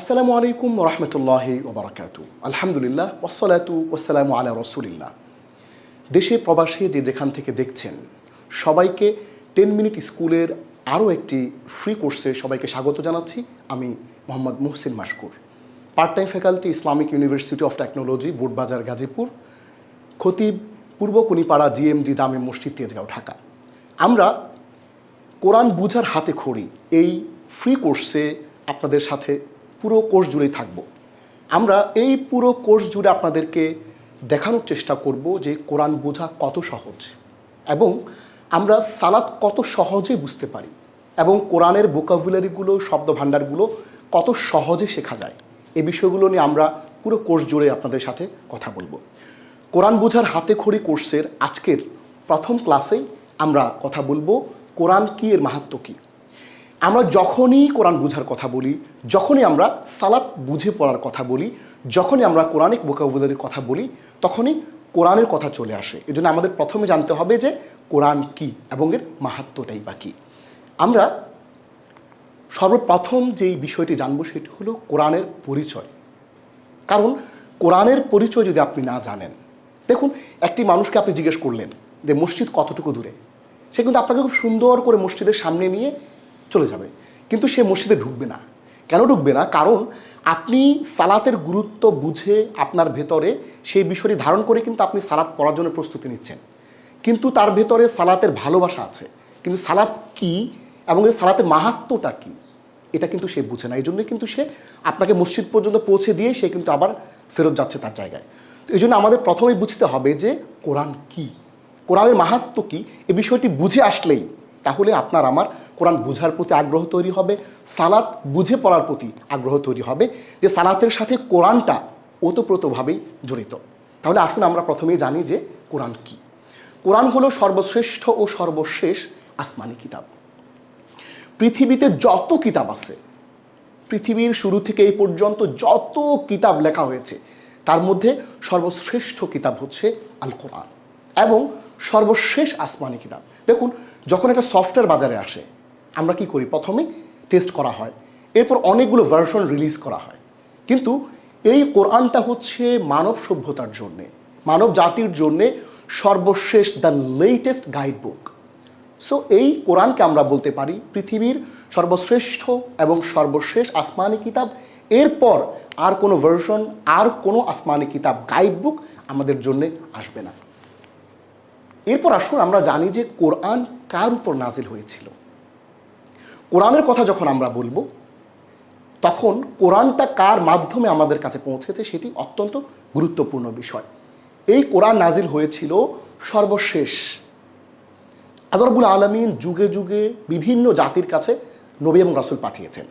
আসসালামু আলাইকুম রহমতুল্লাহ ওবরাকাতু আলহামদুলিল্লাহ ওসলাতু ওসালামু আলা রসুলিল্লাহ। দেশে প্রবাসী যে যেখান থেকে দেখছেন, সবাইকে টেন মিনিট স্কুলের আরও একটি ফ্রি কোর্সে সবাইকে স্বাগত জানাচ্ছি। আমি Mohammad Muhsin Maskur part time faculty Islamic university of technology Botbazar Gazipur. খতিব পূর্ব কুনিপাড়া জিএমডি দামে মসজিদ তেজগাঁও, ঢাকা। আমরা কোরআন বুঝার হাতে খড়ি এই ফ্রি কোর্সে আপনাদের সাথে পুরো কোর্স জুড়েই থাকব। আমরা এই পুরো কোর্স জুড়ে আপনাদেরকে দেখানোর চেষ্টা করব যে কোরআন বোঝা কত সহজ এবং আমরা সালাত কত সহজে বুঝতে পারি এবং কোরআনের ভোকাবুলারিগুলো শব্দ ভাণ্ডারগুলো কত সহজে শেখা যায়। এই বিষয়গুলো নিয়ে আমরা পুরো কোর্স জুড়ে আপনাদের সাথে কথা বলব। কোরআন বোঝার হাতে খড়ি কোর্সের আজকের প্রথম ক্লাসেই আমরা কথা বলব কোরআন কি এর মাহাত্ম কী? আমরা যখনই কোরআন বুঝার কথা বলি, যখনই আমরা সালাত বুঝে পড়ার কথা বলি, যখনই আমরা কোরআনিক বোকাবুলারির কথা বলি, তখনই কোরআনের কথা চলে আসে। এই জন্য আমাদের প্রথমে জানতে হবে যে কোরআন কি এবং এর মাহাত্মটাই বা কী। আমরা সর্বপ্রথম যেই বিষয়টি জানব সেটি হলো কোরআনের পরিচয়। কারণ কোরআনের পরিচয় যদি আপনি না জানেন, দেখুন, একটি মানুষকে আপনি জিজ্ঞেস করলেন যে, মসজিদ কতটুকু দূরে? সে কিন্তু আপনাকে খুব সুন্দর করে মসজিদের সামনে নিয়ে চলে যাবে। কিন্তু সে মসজিদে ঢুকবে না। কেন ঢুকবে না? কারণ আপনি সালাতের গুরুত্ব বুঝে আপনার ভেতরে সেই বিষয়টি ধারণ করে কিন্তু আপনি সালাত পড়ার জন্য প্রস্তুতি নিচ্ছেন। কিন্তু তার ভেতরে সালাতের ভালোবাসা আছে। কিন্তু সালাত কি এবং এই সালাতের মাহাত্মটা কি? এটা কিন্তু সে বুঝে না। এই জন্যই কিন্তু সে আপনাকে মসজিদ পর্যন্ত পৌঁছে দিয়ে সে কিন্তু আবার ফেরত যাচ্ছে তার জায়গায়। তো এই জন্য আমাদের প্রথমেই বুঝতে হবে যে কোরআন কি? কোরআনের মাহাত্ম কি? এ বিষয়টি বুঝে আসলেই তাহলে আপনার আমার কোরআন বুঝার প্রতি আগ্রহ তৈরি হবে, সালাত বুঝে পড়ার প্রতি আগ্রহ তৈরি হবে, যে সালাতের সাথে কোরআনটা ওতপ্রোতভাবেই জড়িত। তাহলে আসুন আমরা প্রথমেই জানি যে কোরআন কি। কোরআন হলো সর্বশ্রেষ্ঠ ও সর্বশেষ আসমানি কিতাব। পৃথিবীতে যত কিতাব আছে, পৃথিবীর শুরু থেকে এই পর্যন্ত যত কিতাব লেখা হয়েছে, তার মধ্যে সর্বশ্রেষ্ঠ কিতাব হচ্ছে আল কোরআন এবং সর্বশেষ আসমানি কিতাব। দেখুন, যখন একটা সফটওয়্যার বাজারে আসে, আমরা কি করি? প্রথমে টেস্ট করা হয়। এরপর অনেকগুলো ভার্সন রিলিজ করা হয়। কিন্তু এই কোরআনটা হচ্ছে মানব সভ্যতার জন্যে, মানব জাতির জন্যে সর্বশেষ the latest guide book so এই কোরআনকে আমরা বলতে পারি পৃথিবীর সর্বশ্রেষ্ঠ এবং সর্বশেষ আসমানি কিতাব। এরপর আর কোনো ভার্সন আর কোনো আসমানি কিতাব গাইড বুক আমাদের জন্যে আসবে না। এরপর আসুন আমরা জানি যে কোরআন কার উপর নাজিল হয়েছিল। কোরআনের কথা যখন আমরা বলব, তখন কোরআনটা কার মাধ্যমে আমাদের কাছে পৌঁছেছে সেটি অত্যন্ত গুরুত্বপূর্ণ বিষয়। এই কোরআন নাজিল হয়েছিল সর্বশেষ। আদরবুল আলমিন যুগে যুগে বিভিন্ন জাতির কাছে নবী এবং রাসুল পাঠিয়েছেন।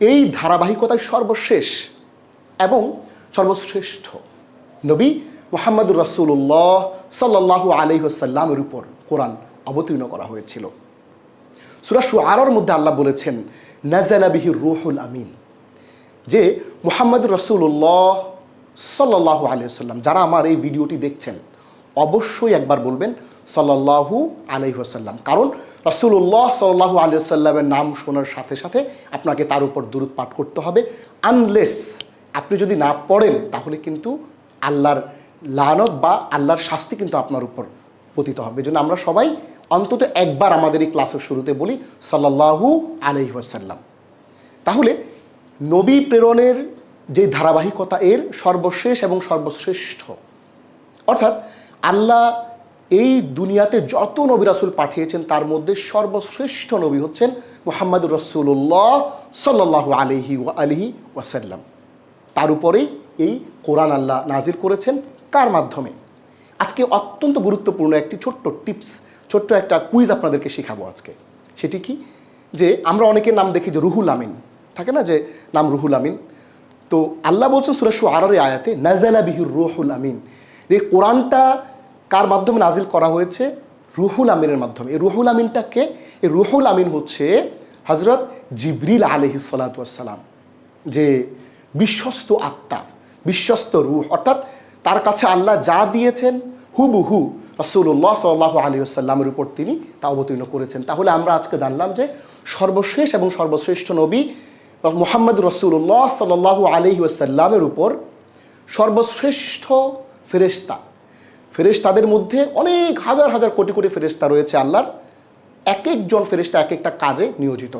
এই ধারাবাহিকতায় সর্বশেষ এবং সর্বশ্রেষ্ঠ নবী মোহাম্মদুর রাসুল্লাহ সাল্লাহ আলহিহাসাল্লামের উপর কোরআন অবতীর্ণ করা হয়েছিল। সুরা আরর মধ্যে আল্লাহ বলেছেন নাজালাবিহি রুহুল আমিন যে মোহাম্মদুর রসুল্লাহ সাল্লাহ আলিয়াল্লাম যারা আমার এই ভিডিওটি দেখছেন, অবশ্যই একবার বলবেন সাল্লাহু আলহিহাসাল্লাম কারণ রসুল্লাহ সাল্লাহু আলিয়াল্লামের নাম শোনার সাথে সাথে আপনাকে তার উপর দূরত পাঠ করতে হবে আনলেস আপনি যদি না পড়েন, তাহলে কিন্তু আল্লাহর লানত বা আল্লাহর শাস্তি কিন্তু আপনার উপর পতিত হবে। জন্য আমরা সবাই অন্তত একবার আমাদের এই ক্লাসের শুরুতে বলি সাল্লাহু আলহিহাসাল্লাম তাহলে নবী প্রেরণের যে ধারাবাহিকতা এর সর্বশেষ এবং সর্বশ্রেষ্ঠ, অর্থাৎ আল্লাহ এই দুনিয়াতে যত নবী রাসুল পাঠিয়েছেন তার মধ্যে সর্বশ্রেষ্ঠ নবী হচ্ছেন মোহাম্মদুর রসুল্লাহ সাল্লাহ আলহি আলহি ওয়াসাল্লাম। তার উপরেই এই কোরআন আল্লাহ নাজির করেছেন। কার মাধ্যমে। আজকে অত্যন্ত গুরুত্বপূর্ণ একটি ছোট্ট টিপস, ছোট্ট একটা কুইজ আপনাদেরকে শেখাবো আজকে। সেটি কি? যে আমরা অনেকের নাম দেখি যে রুহুল আমিন। থাকে না যে নাম রুহুল আমিন? তো আল্লাহ বলছেন সুরেশু আরারে আয়াতে নাজালা বিহুর রুহুল আমিন। যে কোরআনটা কার মাধ্যমে নাজিল করা হয়েছে? রুহুল আমিনের মাধ্যমে। এই রুহুল আমিনটাকে এই রুহুল আমিন হচ্ছে হজরত জিবরিল আলহি সালাতাম যে বিশ্বস্ত আত্মা, বিশ্বস্ত রুহ, অর্থাৎ তার কাছে আল্লাহ যা দিয়েছেন, হুবহু রসুল্লাহ সাল্লাহ আলী আসাল্লামের উপর তিনি তা অবতীর্ণ করেছেন। তাহলে আমরা আজকে জানলাম যে সর্বশেষ এবং সর্বশ্রেষ্ঠ নবী মোহাম্মদ রসুল্লাহ সাল আলহি ওয়াসাল্লামের উপর সর্বশ্রেষ্ঠ ফেরেশতা। ফেরেশতাদের মধ্যে অনেক হাজার হাজার কোটি কোটি ফেরেশতা রয়েছে আল্লাহর। এক একজন ফেরেশতা এক একটা কাজে নিয়োজিত।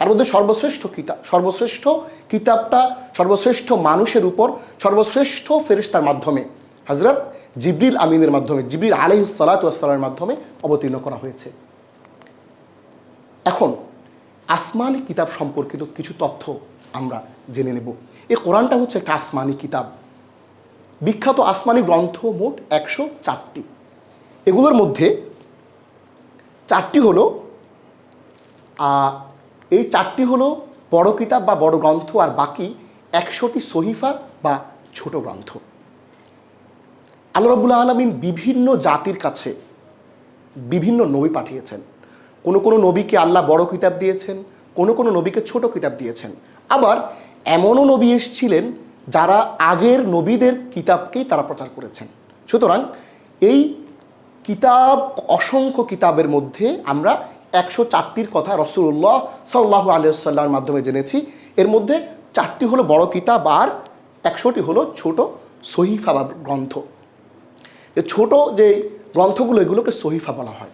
তার মধ্যে সর্বশ্রেষ্ঠ কিতাব, সর্বশ্রেষ্ঠ কিতাবটা, সর্বশ্রেষ্ঠ মানুষের উপর, সর্বশ্রেষ্ঠ ফেরিস্তার মাধ্যমে হজরত জিবরিল আমিনের মাধ্যমে, জিবরিল আলহ সালাতামের মাধ্যমে অবতীর্ণ করা হয়েছে। এখন, আসমানি কিতাব সম্পর্কিত কিছু তথ্য আমরা জেনে নেব। এই কোরআনটা হচ্ছে একটা আসমানি কিতাব। বিখ্যাত আসমানি গ্রন্থ মোট একশো চারটি। এগুলোর মধ্যে চারটি হলো এই চারটি হলো বড় কিতাব বা বড় গ্রন্থ আর বাকি একশোটি সহিফা বা ছোট গ্রন্থ। আল্লাহ রবুল্লা আলমিন বিভিন্ন জাতির কাছে বিভিন্ন নবী পাঠিয়েছেন। কোনো কোনো নবীকে আল্লাহ বড় কিতাব দিয়েছেন, কোনো কোনো নবীকে ছোট কিতাব দিয়েছেন। আবার এমনও নবী এসেছিলেন যারা আগের নবীদের কিতাবকেই তারা প্রচার করেছেন। সুতরাং এই কিতাব, অসংখ্য কিতাবের মধ্যে আমরা একশো চারটির কথা রসুল্লাহ সাল্লাহ আলিয়াল্লামের মাধ্যমে জেনেছি। এর মধ্যে চারটি হলো বড় কিতাব আর একশোটি হলো ছোট সহিফা বা গ্রন্থ। ছোট যে গ্রন্থগুলো, এগুলোকে সহিফা বলা হয়।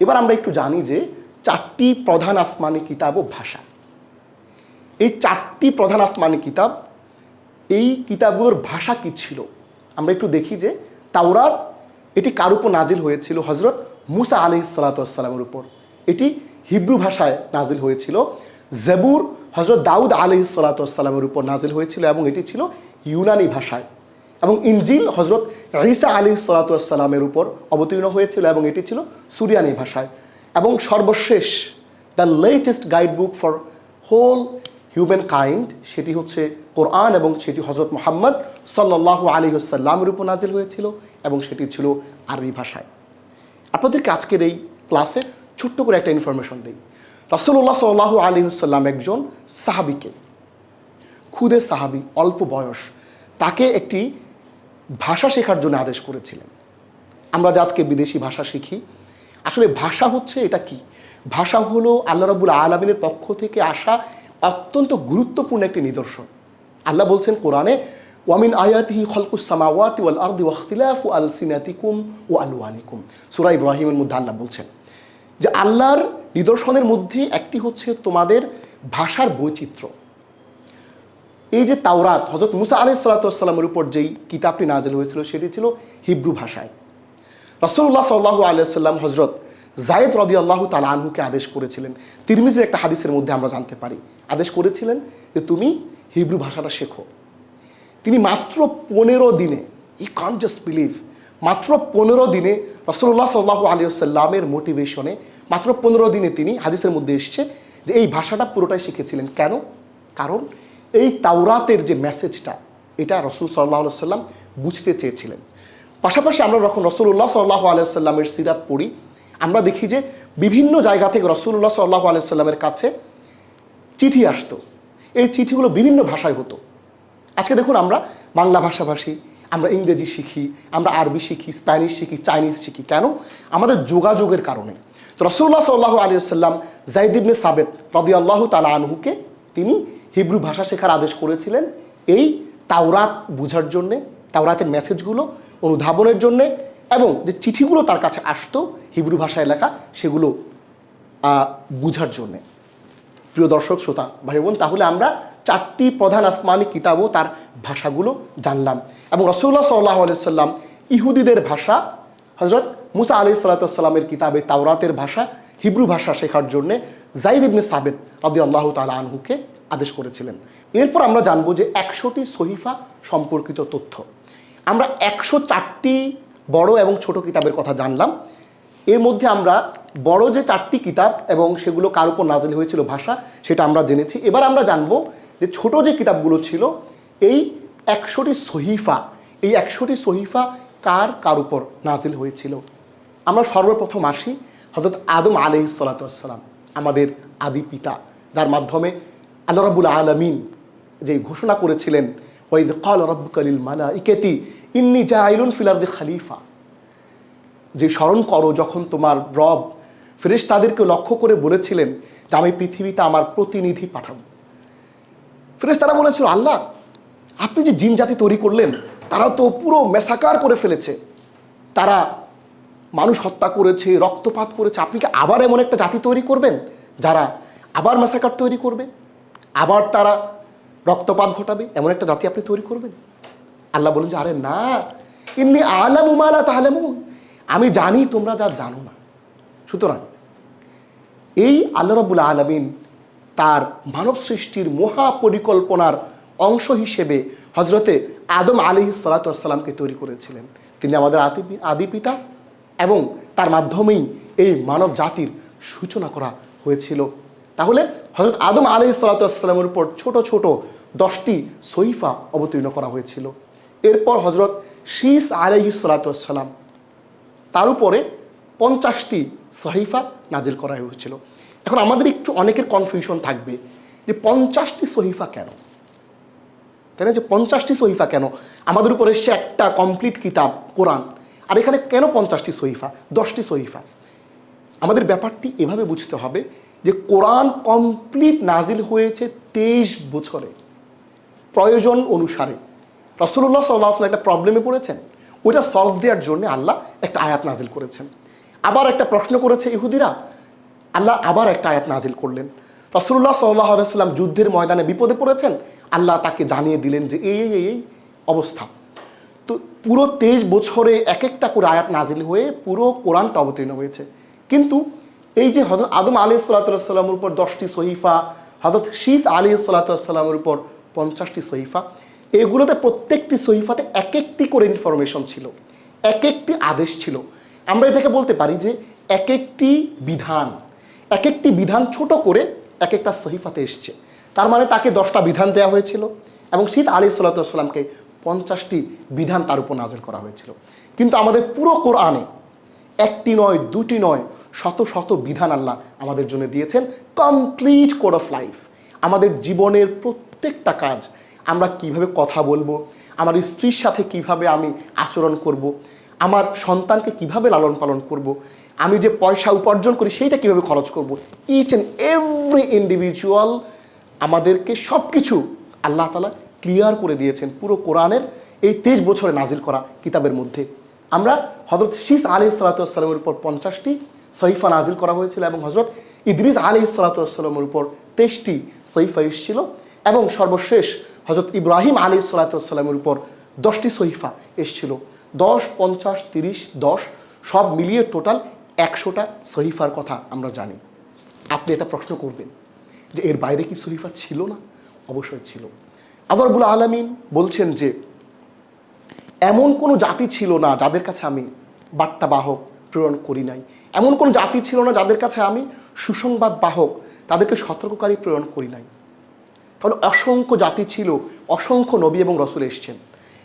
এবার আমরা একটু জানি যে চারটি প্রধান আসমানি কিতাব ও ভাষা। এই চারটি প্রধান আসমানি কিতাব, এই কিতাবগুলোর ভাষা কি ছিল? আমরা একটু দেখি যে তাওরাত এটি কার উপর নাজিল হয়েছিল? হজরত মুসা আলি সালাতামের উপর। এটি হিব্রু ভাষায় নাজিল হয়েছিল। জেবুর হজরত দাউদ আলি সালাতামের উপর নাজিল হয়েছিল এবং এটি ছিল ইউনানি ভাষায়। এবং ইনজিল হজরত ঈসা আলী সালাতামের উপর অবতীর্ণ হয়েছিল এবং এটি ছিল সুরিয়ানি ভাষায়। এবং সর্বশেষ, the latest guide book for whole human kind সেটি হচ্ছে কোরআন এবং সেটি হজরত মোহাম্মদ সাল্লাহ আলী সাল্লামের উপর নাজিল হয়েছিল এবং সেটি ছিল আরবি ভাষায়। আপনাদেরকে আজকের এই ক্লাসে ছোট্ট করে একটা ইনফরমেশন দিই। রসল্লাহ সাল্লাহ আলী সাল্লাম একজন সাহাবিকে খুদে সাহাবি, অল্প বয়স, তাকে একটি ভাষা শেখার জন্য আদেশ করেছিলেন। আমরা যে আজকে বিদেশি ভাষা শিখি, আসলে ভাষা হচ্ছে এটা কি? ভাষা হলো আল্লাহ রাবুল আলমিনের পক্ষ থেকে আসা অত্যন্ত গুরুত্বপূর্ণ একটি নিদর্শন। আল্লাহ বলছেন কোরআনে, ওয়ামিন আয়াতিহি খলকুস সামাওয়াতি ওয়াল আরদি ওয়াখতিলাফু আল সিনাতিকুম ও আলওয়ানিকুম। সূরা ইব্রাহিমের মধ্যে আল্লাহ বলছেন যে আল্লাহর নিদর্শনের মধ্যে একটি হচ্ছে তোমাদের ভাষার বৈচিত্র্য। এই যে তাওরাত হজরত মুসা আলি সাল্লাতামের উপর যেই কিতাবটি নাজেল হয়েছিল, সেটি ছিল হিব্রু ভাষায়। রসুল্লাহ সাল্লাহ আলিয়াল্লাম হজরত জায়েদ রদি আল্লাহ তালা আনহুকে আদেশ করেছিলেন। তিরমিজের একটা হাদিসের মধ্যে আমরা জানতে পারি। আদেশ করেছিলেন যে তুমি হিব্রু ভাষাটা শেখো। তিনি মাত্র পনেরো দিনে ই কান জাস্ট বিলিভ মাত্র পনেরো দিনে রসুল্লাহ সাল্লাহ আলিয়াল্লামের মোটিভেশনে মাত্র পনেরো দিনে তিনি হাদিসের মধ্যে এসছে যে এই ভাষাটা পুরোটাই শিখেছিলেন। কেন? কারণ এই তাওরাতের যে মেসেজটা এটা রসুল সাল্লাহ সাল্লাম বুঝতে চেয়েছিলেন। পাশাপাশি আমরা যখন রসুল্লাহ সাল্লাহ আলাইসাল্লামের সিরাত পড়ি, আমরা দেখি যে বিভিন্ন জায়গা থেকে রসুল্লাহ সাল্লাহ আলাইসাল্লামের কাছে চিঠি আসতো। এই চিঠিগুলো বিভিন্ন ভাষায় হতো। আজকে দেখুন আমরা বাংলা ভাষাভাষী আমরা ইংরেজি শিখি, আমরা আরবি শিখি, স্প্যানিশ শিখি, চাইনিজ শিখি। কেন? আমাদের যোগাযোগের কারণে। তো রসুল্লাহ সাল্লাহ আলী আসাল্লাম জাইদিবনে সাবেদ রদি আল্লাহ তালা আনহুকে তিনি হিব্রু ভাষা শেখার আদেশ করেছিলেন এই তাওরাত বোঝার জন্যে, তাওরাতের মেসেজগুলো অনুধাবনের জন্যে এবং যে চিঠিগুলো তার কাছে আসতো হিব্রু ভাষায় লেখা সেগুলো বুঝার জন্যে। প্রিয় দর্শক, শ্রোতা ভাই বোন তাহলে আমরা চারটি প্রধান আসমানি কিতাবও তার ভাষাগুলো জানলাম এবং রসুল্লাহ সাল্লাহ আলাইসাল্লাম ইহুদিদের ভাষা হজরত মুসা আলি সাল্লাতামের কিতাবে তাওরাতের ভাষা, হিব্রু ভাষা শেখার জন্যে জাইদ ইবনে সাবেদ রদি আল্লাহ তালা আনহুকে আদেশ করেছিলেন। এরপর আমরা জানব যে একশোটি সহিফা সম্পর্কিত তথ্য। আমরা একশো চারটি বড় এবং ছোট কিতাবের কথা জানলাম। এর মধ্যে আমরা বড় যে চারটি কিতাব এবং সেগুলো কার উপর নাজিল হয়েছিল ভাষা, সেটা আমরা জেনেছি। এবার আমরা জানব যে ছোট যে কিতাবগুলো ছিল, এই একশোটি সহিফা, এই একশোটি সহিফা কার কার উপর নাজিল হয়েছিল? আমরা সর্বপ্রথম আসি হজরত আদম আলহ সালাতাম আমাদের আদি পিতা, যার মাধ্যমে আল্লাহ রাবুল আলমিন যে ঘোষণা করেছিলেন ওয়াইদ কাল রব্বুকালিল মালা ইকেতি ইন্নি জাইলুন ফিলারদি খালিফা। যে স্মরণ করো যখন তোমার রব ফেরেশ তাদেরকে লক্ষ্য করে বলেছিলেন যে, আমি পৃথিবীতে আমার প্রতিনিধি পাঠাবো। ফেরেস তারা বলেছিল, আল্লাহ, আপনি যে জিন জাতি তৈরি করলেন, তারা তো পুরো মেসাকার করে ফেলেছে। তারা মানুষ হত্যা করেছে, রক্তপাত করেছে। আপনি কি আবার এমন একটা জাতি তৈরি করবেন, যারা আবার মেসাকার তৈরি করবে? আবার তারা রক্তপাত ঘটাবে? এমন একটা জাতি আপনি তৈরি করবেন? আল্লাহ বলেন যে, আরে না। এমনি আলাম তাহলে আমি জানি তোমরা যা জানো না। সুতরাং এই আল্লাহ রবুল আলমিন তার মানব সৃষ্টির মহা পরিকল্পনার অংশ হিসেবে হজরতে আদম আলী সালাতামকে তৈরি করেছিলেন। তিনি আমাদের আদি পিতা এবং তার মাধ্যমেই এই মানব জাতির সূচনা করা হয়েছিল। তাহলে হজরত আদম আলী সালাতামের উপর ছোট ছোট দশটি সহিফা অবতীর্ণ করা হয়েছিল। এরপর হজরত শীস আলহি সালাতাম তার উপরে পঞ্চাশটি সহিফা নাজিল করা হয়েছিল। এখন আমাদের একটু অনেকের কনফিউশন থাকবে যে পঞ্চাশটি সহিফা কেন? তাই না? যে পঞ্চাশটি সহিফা কেন? আমাদের উপর এসছে একটা কমপ্লিট কিতাব, কোরআন। আর এখানে কেন পঞ্চাশটি সহিফা? দশটি সহিফা। আমাদের ব্যাপারটি এভাবে বুঝতে হবে যে কোরআন কমপ্লিট নাজিল হয়েছে তেইশ বছরে। প্রয়োজন অনুসারে। রসুল্লাহ সাল্লাহ একটা প্রবলেমে পড়েছেন। ওইটা সলভ দেওয়ার জন্য আল্লাহ একটা আয়াত নাজিল করেছেন। আবার একটা প্রশ্ন করেছে ইহুদিরা, আল্লাহ আবার একটা আয়াত নাজিল করলেন। রসুল্লাহ সাল্লাহ সাল্লাম যুদ্ধের ময়দানে বিপদে পড়েছেন, আল্লাহ তাকে জানিয়ে দিলেন যে এই এই এই অবস্থা। তো পুরো তেইশ বছরে এক একটা করে আয়াত নাজিল হয়ে পুরো কোরআনটা অবতীর্ণ হয়েছে। কিন্তু এই যে হজরত আদম আলি সাল্লাতামের উপর দশটি সহিফা হজরত শীত আলী সাল্লাতামের উপর পঞ্চাশটি সহিফা, এগুলোতে প্রত্যেকটি সহিফাতে এক একটি করে ইনফরমেশন ছিল এক একটি আদেশ ছিল। আমরা এটাকে বলতে পারি যে এক একটি বিধান এক একটি বিধান ছোট করে এক একটা সহিফাতে এসছে। তার মানে তাকে দশটা বিধান দেওয়া হয়েছিল এবং শীত আলী সাল্লাতামকে পঞ্চাশটি বিধান তার উপর নাজেল করা হয়েছিল। কিন্তু আমাদের পুরো কোরআনে একটি নয়, দুটি নয়, শত শত বিধান আল্লাহ আমাদের জন্য দিয়েছেন। কমপ্লিট কোড অফ লাইফ আমাদের জীবনের প্রত্যেকটা কাজ আমরা কীভাবে কথা বলব, আমার স্ত্রীর সাথে কীভাবে আমি আচরণ করব। আমার সন্তানকে কীভাবে লালন পালন করব। আমি যে পয়সা উপার্জন করি, সেইটা কীভাবে খরচ করব। ইচ অ্যান্ড এভরি ইন্ডিভিজুয়াল আমাদেরকে সব কিছু আল্লাহ তালা ক্লিয়ার করে দিয়েছেন পুরো কোরআনের এই তেইশ বছরে নাজিল করা কিতাবের মধ্যে আমরা হজরত শীষ আলি সালাতামের উপর পঞ্চাশটি সহিফা নাজিল করা হয়েছিল এবং হজরত ইদ্রিস আলি সালাতামের উপর তেইশটি সহিফা এসেছিল এবং সর্বশেষ হজরত ইব্রাহিম আলী সালাতামের উপর দশটি সহিফা এসেছিল দশ, পঞ্চাশ, তিরিশ, দশ, সব মিলিয়ে টোটাল একশোটা সহিফার কথা আমরা জানি। আপনি এটা প্রশ্ন করবেন যে এর বাইরে কি সহিফা ছিল না? অবশ্যই ছিল। আদরবুল আলমিন বলছেন যে, এমন কোনো জাতি ছিল না যাদের কাছে আমি বার্তাবাহক প্রেরণ করি নাই। এমন কোন জাতি ছিল না যাদের কাছে আমি সুসংবাদ বাহক, তাদেরকে সতর্ককারী প্রেরণ করি নাই। তাহলে অসংখ্য জাতি ছিল, অসংখ্য নবী এবং রসুল এসছেন।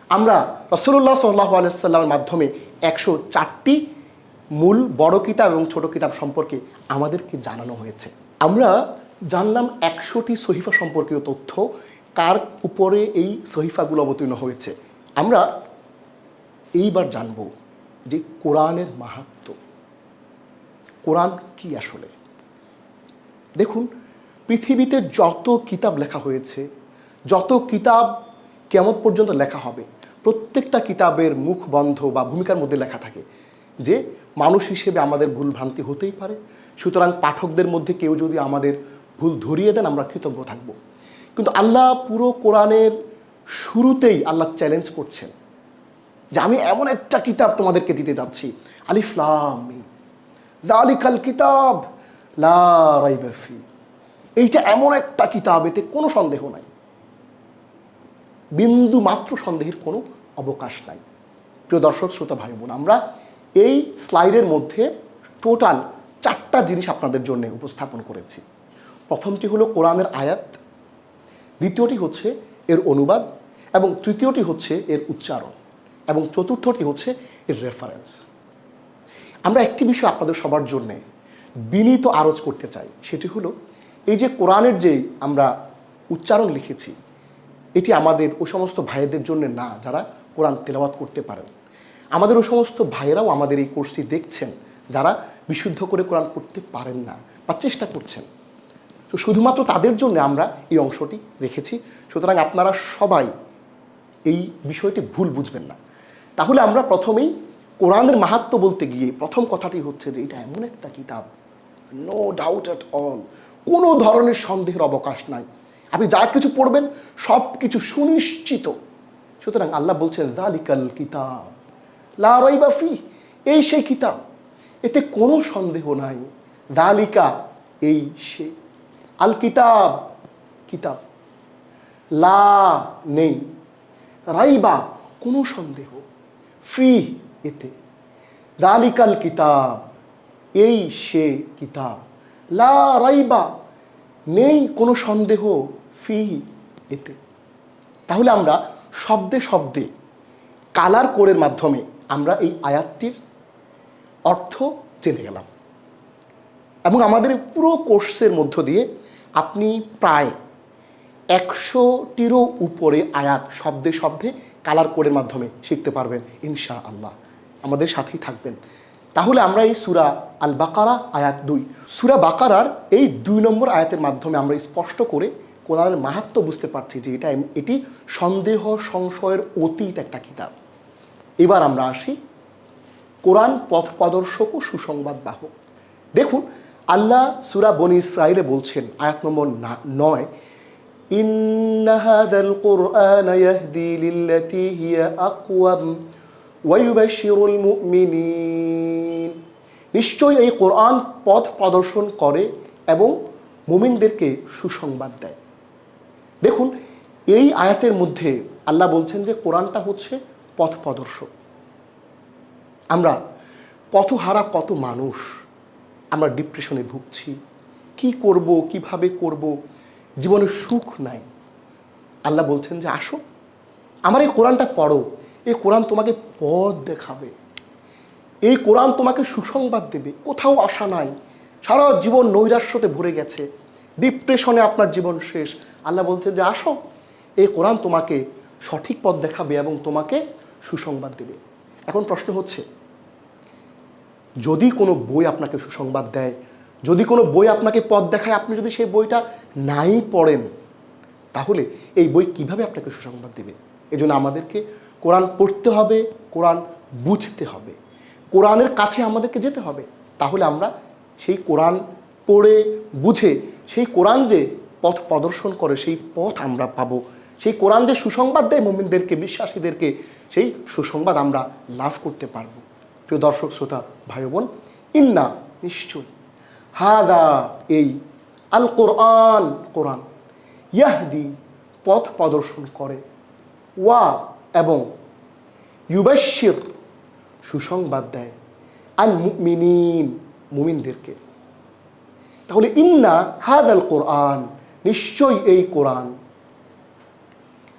আমরা রসুল্লাহ সাল্লাহ আলাইসাল্লামের মাধ্যমে একশো চারটি মূল বড় কিতাব এবং ছোট কিতাব সম্পর্কে আমাদেরকে জানানো হয়েছে। আমরা জানলাম একশোটি সহিফা সম্পর্কীয় তথ্য, কার উপরে এই সহিফাগুলো অবতীর্ণ হয়েছে। আমরা এইবার জানব যে কোরআনের মাহাত্ম কোরআন কি আসলে? দেখুন, পৃথিবীতে যত কিতাব লেখা হয়েছে, যত কিতাব কেমন পর্যন্ত লেখা হবে প্রত্যেকটা কিতাবের মুখ বন্ধ বা ভূমিকার মধ্যে লেখা থাকে যে মানুষ হিসেবে আমাদের ভুল ভ্রান্তি হতেই পারে। সুতরাং পাঠকদের মধ্যে কেউ যদি আমাদের ভুল ধরিয়ে দেন, আমরা কৃতজ্ঞ থাকব। কিন্তু আল্লাহ পুরো কোরআনের শুরুতেই আল্লাহ চ্যালেঞ্জ করছেন যে আমি এমন একটা কিতাব তোমাদেরকে দিতে যাচ্ছি। আলিফলামি দালিকাল কিতাব, লা রাইবা ফি। এইটা এমন একটা কিতাব, এতে কোনো সন্দেহ নাই। বিন্দু মাত্র সন্দেহের কোনো অবকাশ নাই। প্রিয় দর্শক, শ্রোতা ভাই বোন, আমরা এই স্লাইডের মধ্যে টোটাল চারটা জিনিস আপনাদের জন্য উপস্থাপন করেছি। প্রথমটি হলো কোরআনের আয়াত, দ্বিতীয়টি হচ্ছে এর অনুবাদ, এবং তৃতীয়টি হচ্ছে এর উচ্চারণ, এবং চতুর্থটি হচ্ছে এর রেফারেন্স আমরা একটি বিষয় আপনাদের সবার জন্যে বিনীত আরজ করতে চাই, সেটি হলো এই যে কোরআনের যে আমরা উচ্চারণ লিখেছি, এটি আমাদের ওই সমস্ত ভাইদের জন্য না, যারা কোরআন তেলাওয়াত করতে পারেন। আমাদের ওই সমস্ত ভাইয়েরাও আমাদের এই কোর্সটি দেখছেন, যারা বিশুদ্ধ করে কোরআন পড়তে পারেন না বা চেষ্টা করছেন। তো শুধুমাত্র তাদের জন্য আমরা এই অংশটি রেখেছি। সুতরাং আপনারা সবাই এই বিষয়টি ভুল বুঝবেন না। তাহলে আমরা প্রথমেই কোরআনের মাহাত্ম বলতে গিয়ে প্রথম কথাটি হচ্ছে যে, এটা এমন একটা কিতাব নো ডাউট অ্যাট অল কোনো ধরনের সন্দেহের অবকাশ নাই। আপনি যা কিছু পড়বেন সব কিছু সুনিশ্চিত সুতরাং আল্লাহ বলছেন, দালিকাল কিতাব, লা ফি এই সেই কিতাব, এতে কোনো সন্দেহ নাই। দালিকা, এই সে। আল কিতাব কিতাব। লা নেই। রাইবা, কোনো সন্দেহ। ফি এতে। দালিকাল কিতাব, এই সে কিতাব। লা রাইবা, নেই কোনো সন্দেহ। ফি এতে। তাহলে আমরা শব্দে শব্দে, কালার কোডের মাধ্যমে আমরা এই আয়াতটির অর্থ জেনে গেলাম। এবং আমাদের পুরো কোর্সের মধ্য দিয়ে আপনি প্রায় একশোটিরও উপরে আয়াত শব্দে শব্দে, কালার কোডের মাধ্যমে শিখতে পারবেন ইনশা আল্লাহ আমাদের সাথেই থাকবেন। তাহলে আমরা এই সুরা আল বাকারা আয়াত দুই। সুরা বাকারার এই দুই নম্বর আয়াতের মাধ্যমে আমরা স্পষ্ট করে কোরআনের মাহাত্ম বুঝতে পারছি যে এটা এটি সন্দেহ সংশয়ের অতীত একটা কিতাব। এবার আমরা আসি কোরআন পথ প্রদর্শক ও সুসংবাদ বাহক। দেখুন, আল্লাহ সুরা বনি ইসরাইলে বলছেন, আয়াত নম্বর নয় হাযাল কুরআন ইয়াহদি লিল্লাতী হিয়া আকওয়াম ওয়া ইউবাশশিরুল মুমিনিন। নিশ্চয়ই এই কোরআন পথ প্রদর্শন করে এবং মুমিনদেরকে সুসংবাদ দেয়। দেখুন, এই আয়াতের মধ্যে আল্লাহ বলছেন যে কোরআনটা হচ্ছে পথ প্রদর্শক। আমরা পথহারা কত মানুষ, আমরা ডিপ্রেশনে ভুগছি। কি করব, কীভাবে করব, জীবনে সুখ নাই। আল্লাহ বলছেন যে আসো, আমার এই কোরআনটা পড়ো, এই কোরআন তোমাকে পথ দেখাবে। এই কোরআন তোমাকে সুসংবাদ দেবে। কোথাও আশা নাই। সারা জীবন নৈরাশ্যতে ভরে গেছে। ডিপ্রেশনে আপনার জীবন শেষ। আল্লাহ বলছেন যে, আসো, এই কোরআন তোমাকে সঠিক পথ দেখাবে এবং তোমাকে সুসংবাদ দেবে। এখন প্রশ্ন হচ্ছে, যদি কোনো বই আপনাকে সুসংবাদ দেয়, যদি কোনো বই আপনাকে পথ দেখায়, আপনি যদি সেই বইটা নাই পড়েন, তাহলে এই বই কীভাবে আপনাকে সুসংবাদ দেবে? এই জন্য আমাদেরকে কোরআন পড়তে হবে, কোরআন বুঝতে হবে। কোরআনের কাছে আমাদেরকে যেতে হবে। তাহলে আমরা সেই কোরআন পড়ে, বুঝে সেই কোরআন যে পথ প্রদর্শন করে, সেই পথ আমরা পাবো। সেই কোরআন যে সুসংবাদ দেয় মোমিনদেরকে, বিশ্বাসীদেরকে, সেই সুসংবাদ আমরা লাভ করতে পারব। প্রিয় দর্শক, শ্রোতা, ভাই বোন, ইন্না নিশ্চয়। হাদা এই আল কোরআন কোরআন ইয়াহদি পথ প্রদর্শন করে। ওয়া এবং ইউবাশির সুসংবাদ দেয় আল মুমিনিন মুমিনদেরকে। তাহলে ইন্না হাদ আল কোরআন, নিশ্চয়ই এই কোরআন।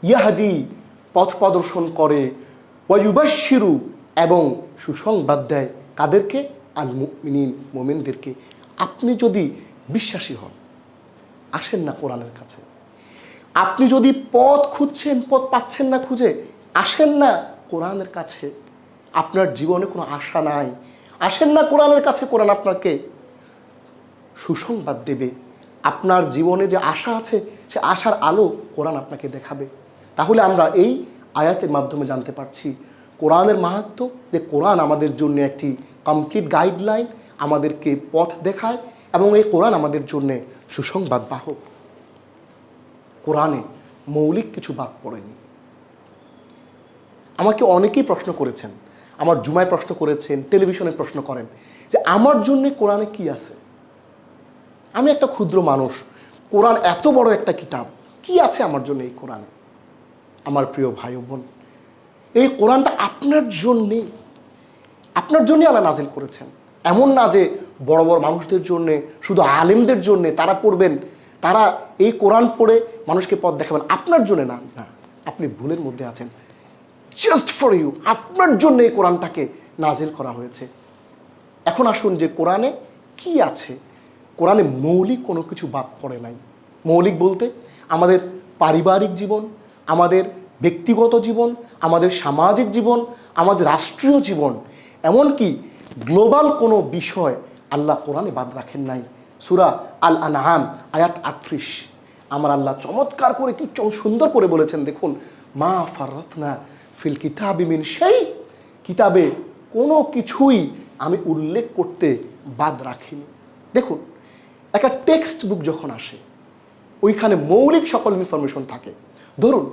ইয়াহাদি পথ প্রদর্শন করে ওয়ায়ুবাশিরু এবং সুসংবাদ দেয় কাদেরকে? আল মুমিনিন মোমিনদেরকে। আপনি যদি বিশ্বাসী হন, আসেন না কোরআনের কাছে। আপনি যদি পথ খুঁজছেন, পথ পাচ্ছেন না খুঁজে, আসেন না কোরআনের কাছে। আপনার জীবনে কোনো আশা নাই। আসেন না কোরআনের কাছে, কোরআন আপনাকে সুসংবাদ দেবে। আপনার জীবনে যে আশা আছে, সে আশার আলো কোরআন আপনাকে দেখাবে। তাহলে আমরা এই আয়াতের মাধ্যমে জানতে পারছি, কোরআনের মাহাত্ম, যে কোরআন আমাদের জন্য একটি কমপ্লিট গাইডলাইন আমাদেরকে পথ দেখায় এবং এই কোরআন আমাদের জন্য সুসংবাদ বাহক। কোরআনে মৌলিক কিছু বাদ পড়েনি। আমাকে অনেকেই প্রশ্ন করেছেন, আমার জুমায় প্রশ্ন করেছেন, টেলিভিশনে প্রশ্ন করেন, যে আমার জন্য কোরআনে কি আছে? আমি একটা ক্ষুদ্র মানুষ। কোরআন এত বড় একটা কিতাব। কি আছে আমার জন্য এই কোরআনে? আমার প্রিয় ভাই বোন, এই কোরআনটা আপনার জন্যে আপনার জন্যই আল্লাহ নাজিল করেছেন। এমন না যে বড় বড় মানুষদের জন্যে, শুধু আলেমদের জন্যে তারা পড়বেন, তারা এই কোরআন পড়ে মানুষকে পথ দেখাবেন। আপনার জন্য না না, আপনি ভুলের মধ্যে আছেন। জাস্ট ফর ইউ আপনার জন্য এই কোরআনটাকে নাজিল করা হয়েছে। এখন আসুন যে কোরআনে কি আছে কোরআনে মৌলিক কোনো কিছু বাদ পড়ে নাই। মৌলিক বলতে আমাদের পারিবারিক জীবন, আমাদের ব্যক্তিগত জীবন, আমাদের সামাজিক জীবন, আমাদের রাষ্ট্রীয় জীবন, এমনকি গ্লোবাল কোনো বিষয় আল্লাহ কোরআনে বাদ রাখেন নাই। সুরা আল আনহাম আয়াত আটত্রিশ। আমার আল্লাহ চমৎকার করে কি সুন্দর করে বলেছেন, দেখুন, মা ফারতনা ফিল কিতাবি মিন সেই কিতাবে কোনো কিছুই আমি উল্লেখ করতে বাদ রাখিনি। দেখুন একটা টেক্সট বুক যখন আসে, ওইখানে মৌলিক সকল ইনফরমেশন থাকে। ধরুন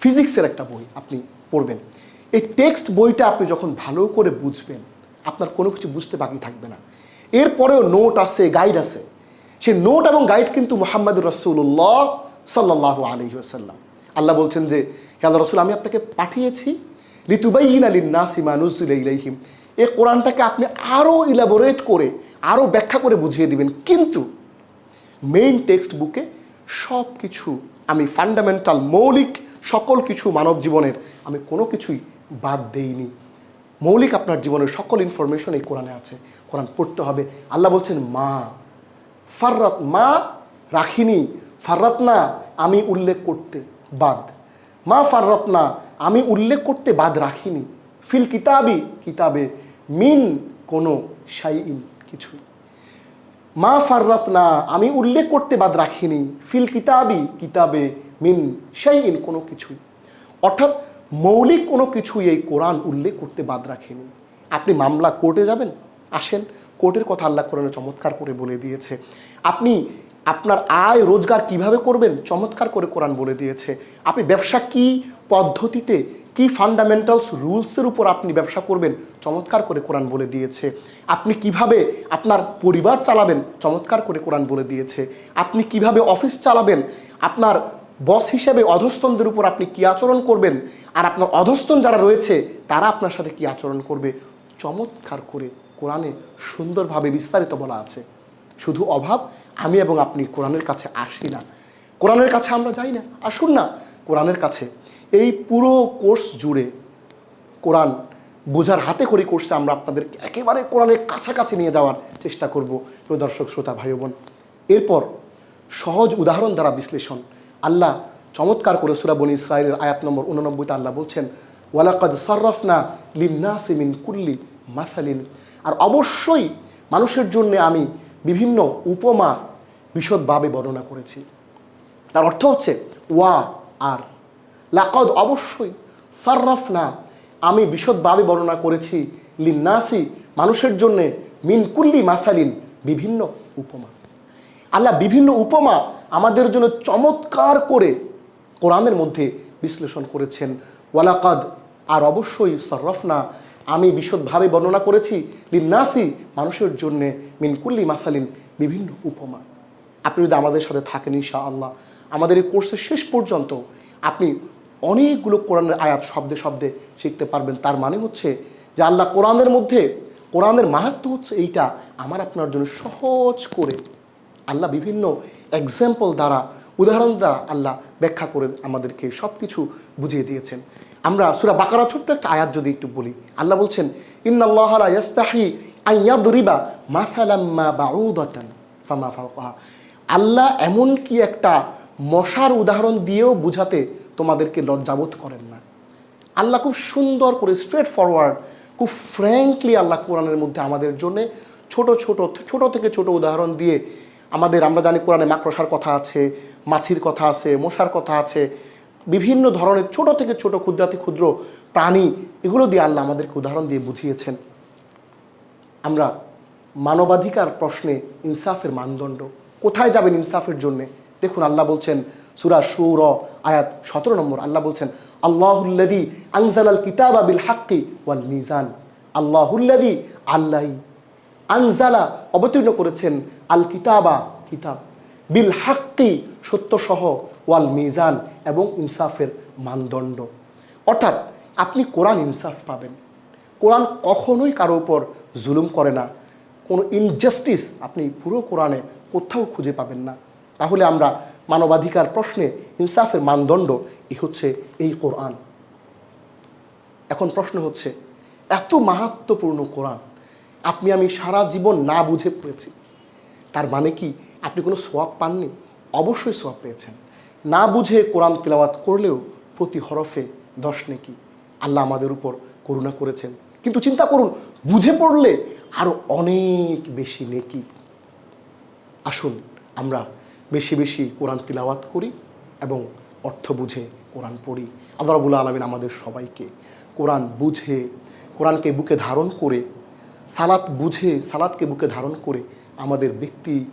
ফিজিক্সের একটা বই আপনি পড়বেন। এই টেক্সট বইটা আপনি যখন ভালো করে বুঝবেন, আপনার কোনো কিছু বুঝতে বাকি থাকবে না। এরপরেও নোট আছে গাইড আছে সেই নোট এবং গাইড কিন্তু মোহাম্মদুর রসুল্লাহ সাল্লাহ আলহি আসাল্লাম আল্লাহ বলছেন যে আল্লাহ রসুল, আমি আপনাকে পাঠিয়েছি লিতুবাইন আলী নাসিমা নজরুল ইলাইহিম। এই কোরআনটাকে আপনি আরও ইলাবোরেট করে আরও ব্যাখ্যা করে বুঝিয়ে দিবেন। কিন্তু মেইন টেক্সট বুকে সব কিছু আমি ফান্ডামেন্টাল মৌলিক সকল কিছু মানব জীবনের, আমি কোনো কিছুই বাদ দেইনি। মৌলিক আপনার জীবনের সকল ইনফরমেশন এই কোরআনে আছে। কোরআন পড়তে হবে। আল্লাহ বলছেন, মা, ফাররাত মা রাখিনি, ফাররাত না আমি উল্লেখ করতে বাদ। মা ফাররাত না আমি উল্লেখ করতে বাদ রাখিনি। ফিল কিতাবি, কিতাবে মিন কোনো শাইইন কিছুই মা ফাররাত না আমি উল্লেখ করতে বাদ রাখিনি, ফিল কিতাবি, কিতাবে মিন সেই ইন কোনো কিছুই। অর্থাৎ মৌলিক কোনো কিছুই এই কোরআন উল্লেখ করতে বাদ রাখেনি। আপনি মামলা কোর্টে যাবেন, আসেন, কোর্টের কথা আল্লাহ কোরআনে চমৎকার করে বলে দিয়েছে। আপনি আপনার আয় রোজগার কীভাবে করবেন, চমৎকার করে কোরআন বলে দিয়েছে। আপনি ব্যবসা কি পদ্ধতিতে কি ফান্ডামেন্টালস রুলসের উপর আপনি ব্যবসা করবেন? চমৎকার করে কোরআন বলে দিয়েছে। আপনি কীভাবে আপনার পরিবার চালাবেন? চমৎকার করে কোরআন বলে দিয়েছে। আপনি কীভাবে অফিস চালাবেন? আপনার বস হিসেবে অধস্তনদের উপর আপনি কি আচরণ করবেন? আর আপনার অধস্তন যারা রয়েছে, তারা আপনার সাথে কি আচরণ করবে? চমৎকার করে কোরআনে সুন্দরভাবে বিস্তারিত বলা আছে। শুধু অভাব, আমি এবং আপনি কোরআনের কাছে আসি না। কোরআনের কাছে আমরা যাই না, আসুন না কোরআনের কাছে। এই পুরো কোর্স জুড়ে কোরআন বোঝার হাতে খড়ি কোর্সে আমরা আপনাদের একেবারে কোরআনের কাছাকাছি নিয়ে যাওয়ার চেষ্টা করব, প্রিয় দর্শক, শ্রোতা, ভাই বোন। এরপর সহজ উদাহরণ দ্বারা বিশ্লেষণ। আল্লাহ চমৎকার করে সুরা বনি ইসরায়েলের আয়াত নম্বর উননব্বইতে আল্লাহ বলছেন, ওয়ালাকাদ সার্রাফনা লিন্নাসি মিন কুল্লি মাসালিন। আর অবশ্যই মানুষের জন্য আমি বিভিন্ন উপমা বিশদভাবে বর্ণনা করেছি। তার অর্থ হচ্ছে, ওয়া আর। লাকদ অবশ্যই সার্রাফ না আমি বিশদভাবে বর্ণনা করেছি লিন্নাসি মানুষের জন্যে মিন কুল্লি মাসালিন বিভিন্ন উপমা। আল্লাহ বিভিন্ন উপমা আমাদের জন্য চমৎকার করে কোরআনের মধ্যে বিশ্লেষণ করেছেন। ওয়ালাকাদ আর অবশ্যই সরফনা আমি বিশদভাবে বর্ণনা করেছি লিন্নাসি মানুষের জন্যে মিনকুল্লি মাসালিন বিভিন্ন উপমা। আপনি যদি আমাদের সাথে থাকেন ইনশা আল্লাহ আমাদের এই কোর্সের শেষ পর্যন্ত আপনি অনেকগুলো কোরআনের আয়াত শব্দে শব্দে শিখতে পারবেন। তার মানে হচ্ছে যে আল্লাহ কোরআনের মধ্যে, কোরআনের মাহাত্ম হচ্ছে এইটা, আমার আপনার জন্য সহজ করে। আল্লাহ বিভিন্ন এক্সাম্পল দ্বারা, উদাহরণ দ্বারা আল্লাহ ব্যাখ্যা করে আমাদেরকে সব কিছু বুঝিয়ে দিয়েছেন। আমরা সুরা বাকারা ছোট্ট একটা আয়াত যদি একটু বলি। আল্লাহ বলছেন আল্লাহ এমন কি একটা মশার উদাহরণ দিয়েও বুঝাতে তোমাদেরকে লজ্জাবোধ করেন না। আল্লাহ খুব সুন্দর করে স্ট্রেট ফরওয়ার্ড খুব ফ্র্যাঙ্কলি আল্লাহ কোরআনের মধ্যে আমাদের জন্যে ছোট ছোট ছোট থেকে ছোট উদাহরণ দিয়ে আমাদের, আমরা জানি কোরআনে মাকড়সার কথা আছে, মাছির কথা আছে, মশার কথা আছে, বিভিন্ন ধরনের ছোট থেকে ছোট ক্ষুদ্রাতি ক্ষুদ্র প্রাণী, এগুলো দিয়ে আল্লাহ আমাদেরকে উদাহরণ দিয়ে বুঝিয়েছেন। আমরা মানবাধিকার প্রশ্নে ইনসাফের মানদণ্ড, কোথায় যাবেন ইনসাফের জন্যে? দেখুন, আল্লাহ বলছেন সুরা সুর আয়াত সতেরো নম্বর, আল্লাহ বলছেন আল্লাহুল্লাদি আনজাল আল কিতাবা বিল হাক্কি ওয়াল মিজান। আল্লাহুল্লাদি আল্লাহ আনজালা অবতীর্ণ করেছেন আল কিতাবা, কিতাব। বিল হাক্কি সত্যসহ ওয়াল মিজান এবং ইনসাফের মানদণ্ড। অর্থাৎ আপনি কোরআন ইনসাফ পাবেন। কোরআন কখনোই কারও উপর জুলুম করে না। কোনো ইনজাস্টিস আপনি পুরো কোরআনে কোথাও খুঁজে পাবেন না। তাহলে আমরা মানবাধিকার প্রশ্নে ইনসাফের মানদণ্ড, এ হচ্ছে এই কোরআন। এখন প্রশ্ন হচ্ছে, এত মাহাত্মপূর্ণ কোরআন, আপনি আমি সারা জীবন না বুঝে পড়েছি। তার মানে কি, আপনি কোনো সোয়াব পাননি? অবশ্যই সোয়াব পেয়েছেন। না বুঝে কোরআন তেলাওয়াত করলেও প্রতি হরফে দশ নেকি। আল্লাহ আমাদের উপর করুণা করেছেন। কিন্তু চিন্তা করুন, বুঝে পড়লে আরও অনেক বেশি নেকি। আসুন, আমরা বেশি বেশি কোরআন তিলাওয়াত করি এবং অর্থ বুঝে কোরআন পড়ি। আল্লাহ রাবুল আলমিন আমাদের সবাইকে কোরআন বুঝে, কোরআনকে বুকে ধারণ করে, সালাত বুঝে, সালাতকে বুকে ধারণ করে আমাদের ব্যক্তি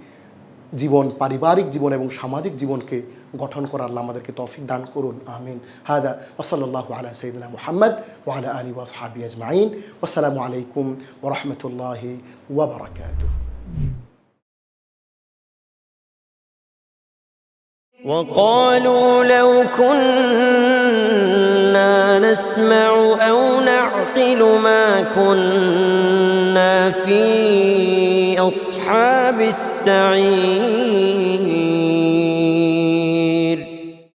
জীবন, পারিবারিক জীবন এবং সামাজিক জীবনকে গঠন করার আমাদেরকে তৌফিক দান করুন। আমিন। হাদা ওসল্লাহ আলা সঈদিনা মোহাম্মদ ওয়ালা আলী ওয়াসহাবি আজমাইন। আসসালামু আলাইকুম ওরহমতুল্লাহি ওয়াবারাকাতুহ وقالوا لو كنا نسمع أو نعقل ما كنا في أصحاب السعير.